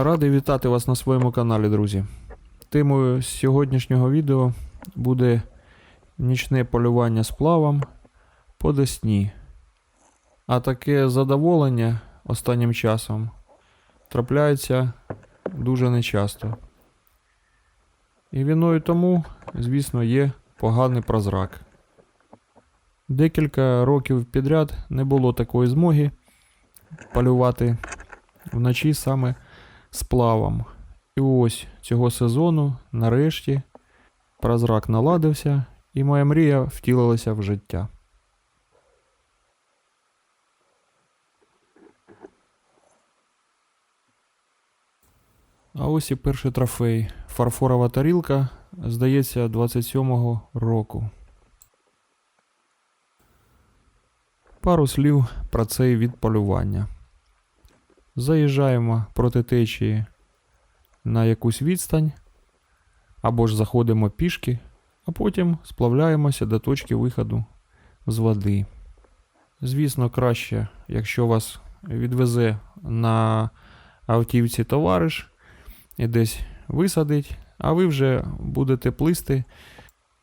Радий вітати вас на своєму каналі, друзі. Темою сьогоднішнього відео буде нічне полювання сплавом по Десні. А таке задоволення останнім часом трапляється дуже нечасто. І виною тому, звісно, є поганий прозрак. Декілька років підряд не було такої змоги полювати вночі саме сплавом. І ось цього сезону, нарешті, прозрак наладився, і моя мрія втілилася в життя. А ось і перший трофей. Фарфорова тарілка, здається, 27-го року. Пару слів про цей від полювання. Заїжджаємо проти течії на якусь відстань, або ж заходимо пішки, а потім сплавляємося до точки виходу з води. Звісно, краще, якщо вас відвезе на автівці товариш і десь висадить, а ви вже будете плисти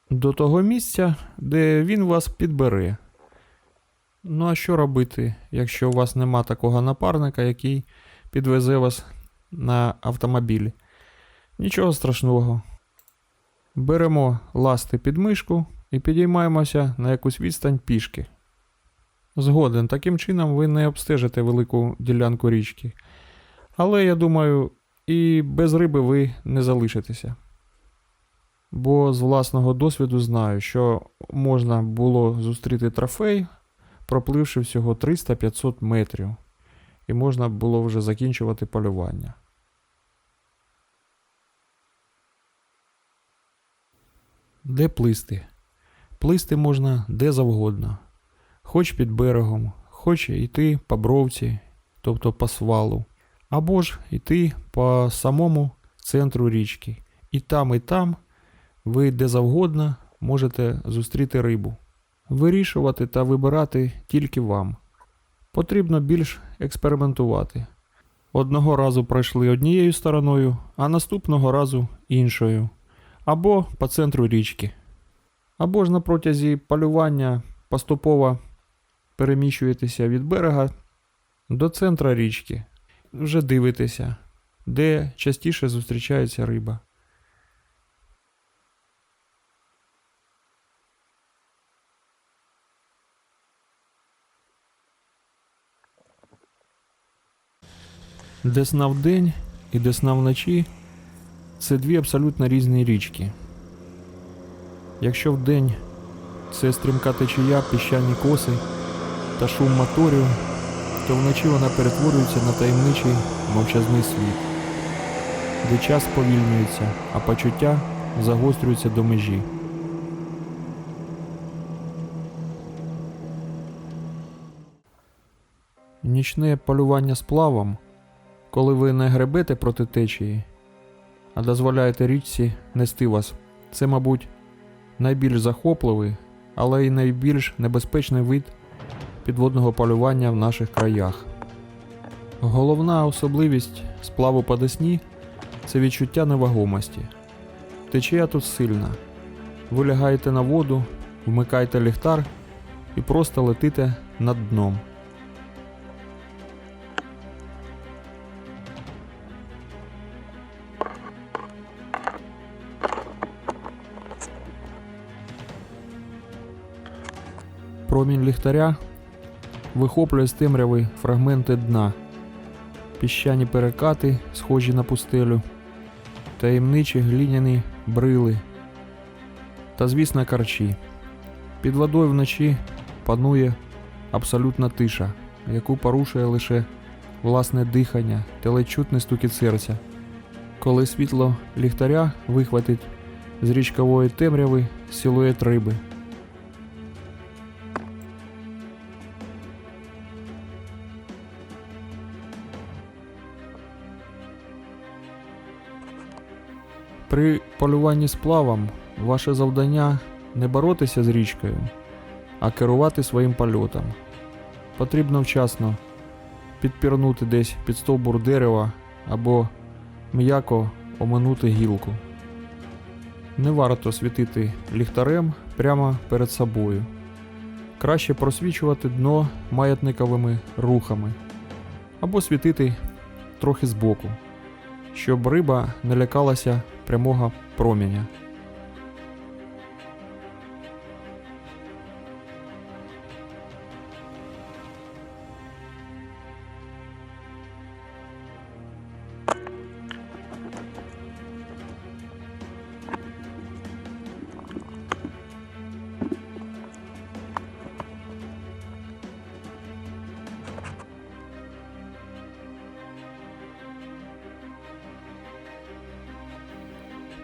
до того місця, де він вас підбере. Ну а що робити, якщо у вас нема такого напарника, який підвезе вас на автомобілі? Нічого страшного. Беремо ласти під мишку і підіймаємося на якусь відстань пішки. Згоден, таким чином ви не обстежите велику ділянку річки. Але я думаю, і без риби ви не залишитеся. Бо з власного досвіду знаю, що можна було зустріти трофей, пропливши всього 300-500 метрів, і можна було вже закінчувати полювання. Де плисти? Плисти можна де завгодно, хоч під берегом, хоч йти по бровці, тобто по свалу, або ж йти по самому центру річки. І там, і там ви де завгодно можете зустріти рибу. Вирішувати та вибирати тільки вам. Потрібно більш експериментувати. Одного разу пройшли однією стороною, а наступного разу іншою. Або по центру річки. Або ж на протязі полювання поступово переміщуєтеся від берега до центра річки. Вже дивитеся, де частіше зустрічається риба. Десна вдень і Десна вночі це дві абсолютно різні річки. Якщо вдень це стрімка течія, піщані коси та шум моторів, то вночі вона перетворюється на таємничий мовчазний світ, де час сповільнюється, а почуття загострюються до межі. Нічне полювання сплавом, коли ви не гребете проти течії, а дозволяєте річці нести вас. Це, мабуть, найбільш захопливий, але й найбільш небезпечний вид підводного полювання в наших краях. Головна особливість сплаву по Десні це відчуття невагомості. Течія тут сильна. Ви лягаєте на воду, вмикаєте ліхтар і просто летите над дном. Промінь ліхтаря вихоплює з темряви фрагменти дна, піщані перекати, схожі на пустелю, таємничі гліняні брили та, звісно, карчі. Під водою вночі панує абсолютна тиша, яку порушує лише власне дихання та ледь чутний стукіт серця. Коли світло ліхтаря вихватить з річкової темряви силует риби. При полюванні сплавом ваше завдання не боротися з річкою, а керувати своїм польотом. Потрібно вчасно підпірнути десь під стовбур дерева або м'яко оминути гілку. Не варто світити ліхтарем прямо перед собою. Краще просвічувати дно маятниковими рухами або світити трохи збоку, щоб риба не лякалася прямого проміння.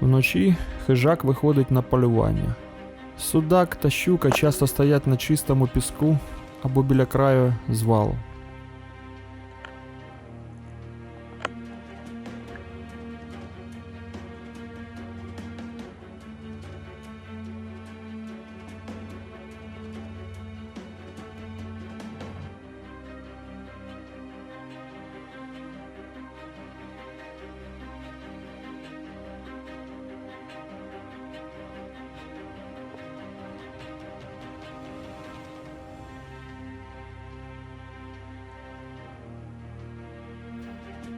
Вночі хижак виходить на полювання. Судак та щука часто стоять на чистому піску або біля краю звалу.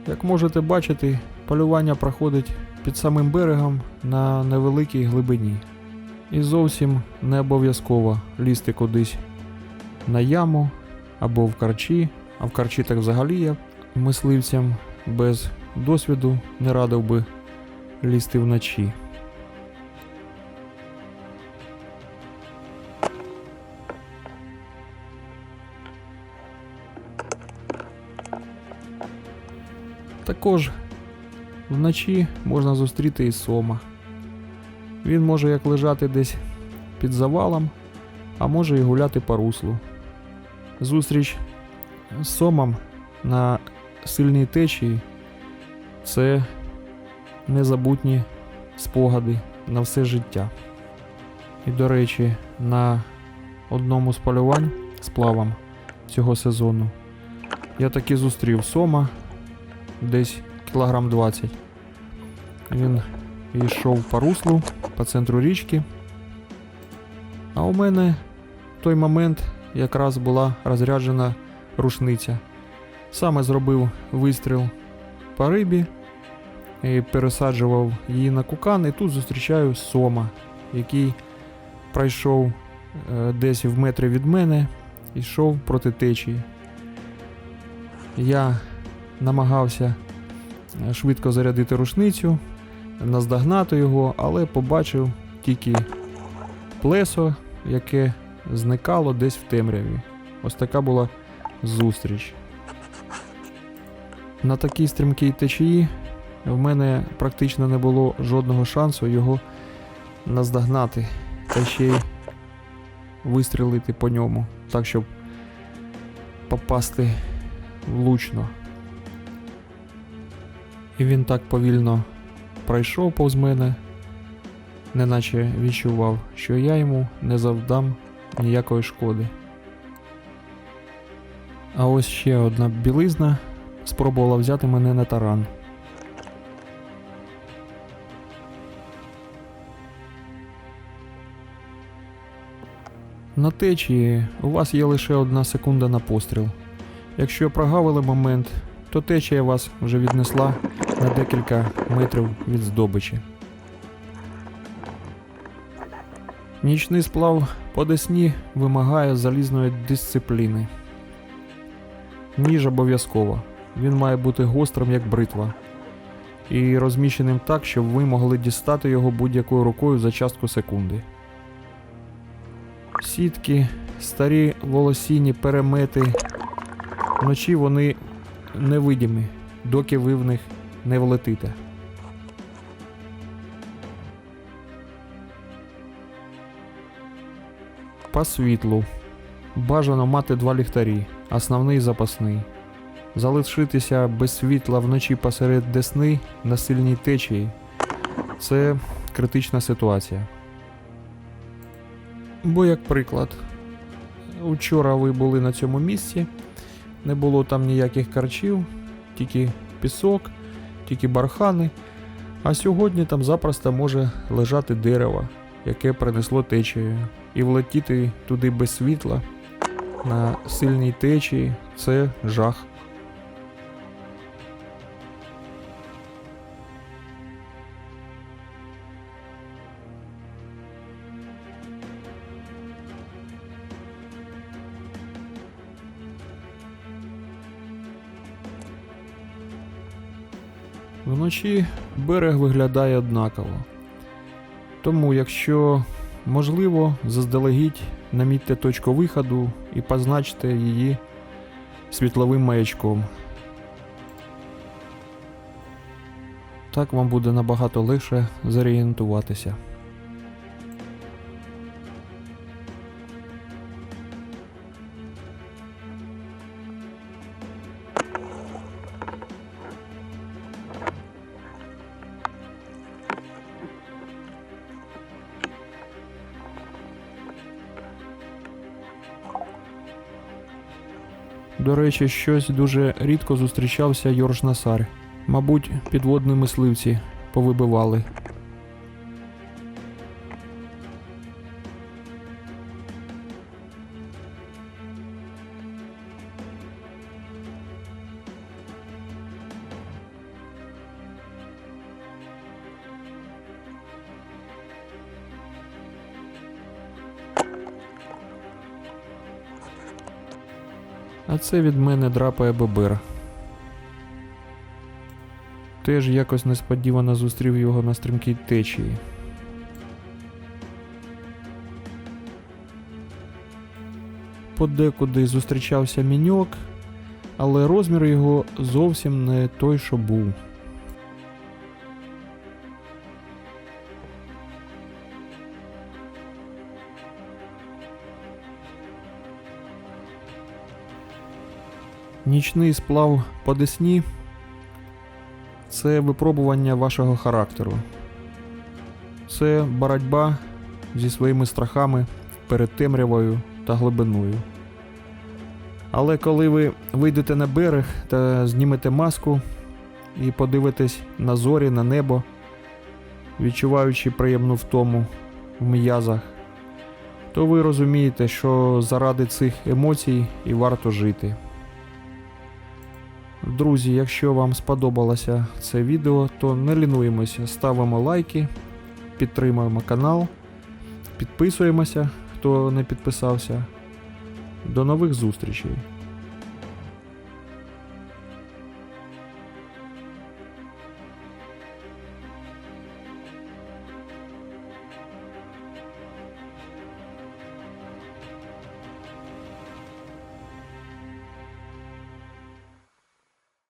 Як можете бачити, полювання проходить під самим берегом на невеликій глибині. І зовсім не обов'язково лізти кудись на яму або в карчі, а в карчі так взагалі я мисливцям без досвіду не радив би лізти вночі. Також вночі можна зустріти і сома. Він може як лежати десь під завалом, а може і гуляти по руслу. Зустріч з сомом на сильній течії це незабутні спогади на все життя. І, до речі, на одному з полювань з плавом цього сезону я таки зустрів сома десь кілограм 20. Він йшов по руслу, по центру річки. А у мене в той момент якраз була розряджена рушниця. Саме зробив вистріл по рибі і пересаджував її на кукан, і тут зустрічаю сома, який пройшов е, десь в метрі від мене і йшов проти течії. Я намагався е, швидко зарядити рушницю, наздогнати його, але побачив тільки плесо, яке зникало десь в темряві. Ось така була зустріч. На такій стрімкій течії в мене практично не було жодного шансу його наздогнати та ще й вистрілити по ньому, так щоб попасти влучно. І він так повільно пройшов повз мене, неначе відчував, що я йому не завдам ніякої шкоди. А ось ще одна білизна спробувала взяти мене на таран. На течії у вас є лише одна секунда на постріл. Якщо прогавили момент, то течія вас вже віднесла на декілька метрів від здобичі. Нічний сплав по десні вимагає залізної дисципліни. Ніж обов'язково. Він має бути гострим, як бритва, і розміщеним так, щоб ви могли дістати його будь-якою рукою за частку секунди. Сітки, старі волосіні перемети. Вночі вони невидимі, доки ви в них не влетите. По світлу. Бажано мати два ліхтарі, основний і запасний. Залишитися без світла вночі посеред десни на сильній течії це критична ситуація. Бо, як приклад, учора ви були на цьому місці, не було там ніяких карчів, тільки пісок, тільки бархани, а сьогодні там запросто може лежати дерево, яке принесло течією, і влетіти туди без світла на сильній течії це жах. Вночі берег виглядає однаково. Тому, якщо можливо, заздалегідь намітьте точку виходу і позначте її світловим маячком. Так вам буде набагато легше зорієнтуватися. До речі, щось дуже рідко зустрічався Йорж Насар. Мабуть, підводні мисливці повибивали. А це від мене драпає бобер. Теж якось несподівано зустрів його на стрімкій течії. Подекуди зустрічався міньок, але розмір його зовсім не той, що був. Нічний сплав по Десні це випробування вашого характеру. Це боротьба зі своїми страхами перед темрявою та глибиною. Але коли ви вийдете на берег та знімете маску і подивитесь на зорі, на небо, відчуваючи приємну втому в м'язах, то ви розумієте, що заради цих емоцій і варто жити. Друзі, якщо вам сподобалося це відео, то не лінуємося, ставимо лайки, підтримуємо канал, підписуємося, хто не підписався. До нових зустрічей!